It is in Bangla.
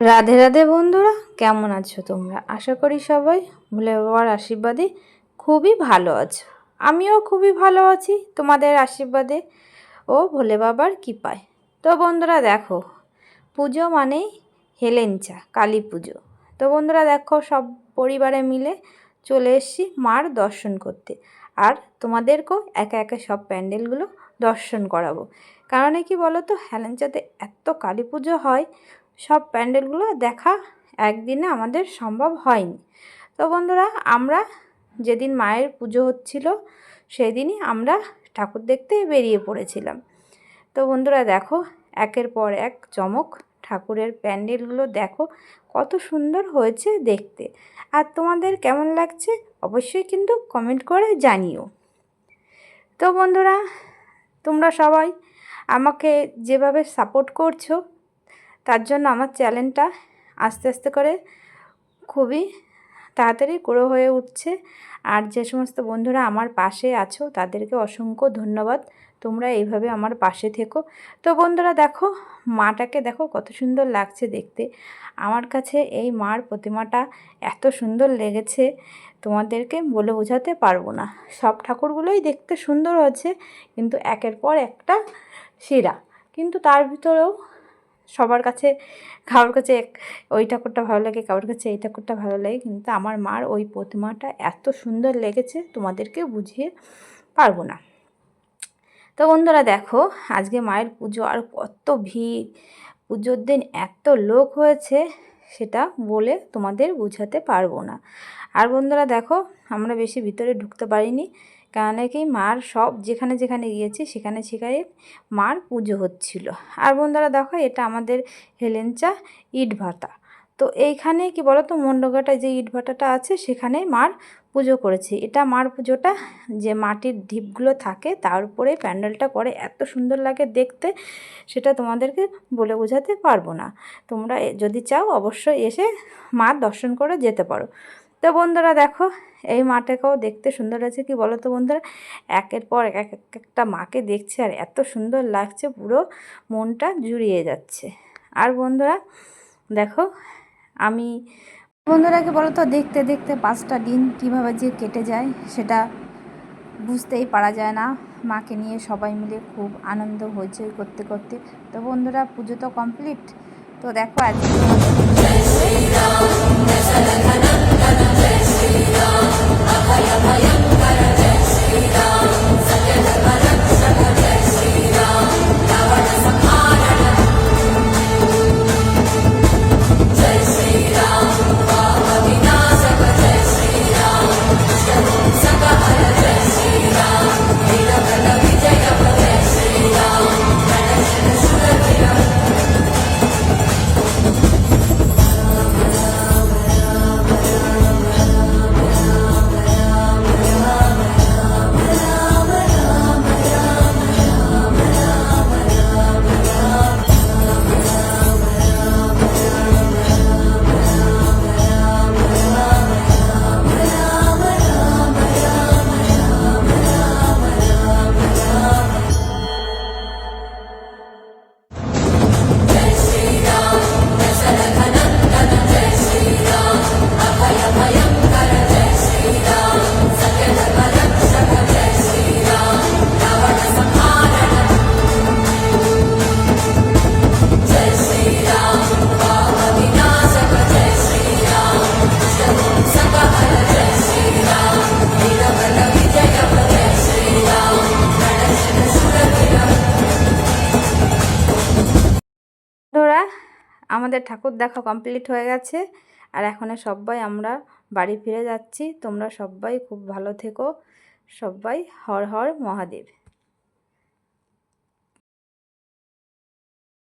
রাধে রাধে বন্ধুরা, কেমন আছো তোমরা? আশা করি সবাই ভোলে বাবার আশীর্বাদে খুবই ভালো আছো। আমিও খুবই ভালো আছি, তোমাদের আশীর্বাদে ও ভোলে বাবার কৃপায়। তো বন্ধুরা দেখো, পুজো মানেই হেলেঞ্চা কালী পুজো। তো বন্ধুরা দেখো, সব পরিবারে মিলে চলে এসেছি মার দর্শন করতে। আর তোমাদেরকেও একে একে সব প্যান্ডেলগুলো দর্শন করাবো। কারণে কি বলো তো হেলেঞ্চাতে এত কালী পুজো হয় সব প্যান্ডেলগুলো দেখা একদিনে আমাদের সম্ভব হয়নি। তো বন্ধুরা, আমরা যেদিন মায়ের পুজো হচ্ছিল, সেদিনই আমরা ঠাকুর দেখতে বেরিয়ে পড়েছিলাম। তো বন্ধুরা, দেখো, একের পর এক চমক, ঠাকুরের প্যান্ডেলগুলো দেখো, কত সুন্দর হয়েছে দেখতে। আর তোমাদের কেমন লাগছে, অবশ্যই কিন্তু কমেন্ট করে জানিও। তো বন্ধুরা, তোমরা সবাই আমাকে যেভাবে সাপোর্ট করছ তার জন্য আমার চ্যানেলটা আস্তে আস্তে করে খুবই তাড়াতাড়ি গ্রো হয়ে উঠছে। আর যে সমস্ত বন্ধুরা আমার পাশে আছো, তাদেরকে অসংখ্য ধন্যবাদ। তোমরা এইভাবে আমার পাশে থেকো। তো বন্ধুরা দেখো, মাটাকে দেখো কত সুন্দর লাগছে দেখতে। আমার কাছে এই মার প্রতিমাটা এত সুন্দর লেগেছে, তোমাদেরকে বলে বোঝাতে পারব না। সব ঠাকুরগুলোই দেখতে সুন্দর হয়েছে, কিন্তু একের পর একটা শিরা কিন্তু তার ভিতরেও সবার কাছে, কারোর কাছে ওই ঠাকুরটা ভালো লাগে, কারোর কাছে এই ঠাকুরটা ভালো লাগে। কিন্তু আমার মার ওই প্রতিমাটা এত সুন্দর লেগেছে তোমাদেরকে বুঝিয়ে পারব না। তো বন্ধুরা দেখো, আজকে মায়ের পুজো, আর কত ভিড়। পুজোর দিন এত লোক হয়েছে, সেটা বলে তোমাদের বোঝাতে পারব না। আর বন্ধুরা দেখো, আমরা বেশি ভিতরে ঢুকতে পারিনি। কেন কি মার সব যেখানে যেখানে গিয়েছি সেখানে সেখানে মার পুজো হচ্ছিল। আর বন্ধুরা দেখো, এটা আমাদের হেলেঞ্চা ইট ভাতা তো এইখানে কি বলো তো মণ্ডগাটায় যে ইট ভাটাটা আছে সেখানে মার পুজো করেছি। এটা মার পুজোটা যে মাটির ঢিপগুলো থাকে তার উপরে প্যান্ডেলটা করে এত সুন্দর লাগে দেখতে, সেটা তোমাদেরকে বলে বোঝাতে পারব না। তোমরা যদি চাও অবশ্যই এসে মার দর্শন করে যেতে পারো। তো বন্ধুরা দেখো, এই মাটাকেও দেখতে সুন্দর আছে কি বলো তো বন্ধুরা? একের পর এক একটা মাকে দেখছে আর এত সুন্দর লাগছে, পুরো মনটা জুড়িয়ে যাচ্ছে। আর বন্ধুরা, দেখো, আমি বন্ধুরাকে বলো তো দেখতে দেখতে পাঁচটা দিন কীভাবে যে কেটে যায়, সেটা বুঝতেই পারা যায় না। মাকে নিয়ে সবাই মিলে খুব আনন্দ, হইচই করতে করতে। তো বন্ধুরা, পুজো তো কমপ্লিট তো দেখো, আজকে আমাদের ঠাকুর দেখা কমপ্লিট হয়ে গেছে। আর এখন সবাই আমরা বাড়ি ফিরে যাচ্ছি। তোমরা সবাই খুব ভালো থেকো। সবাই হর হর মহাদেব।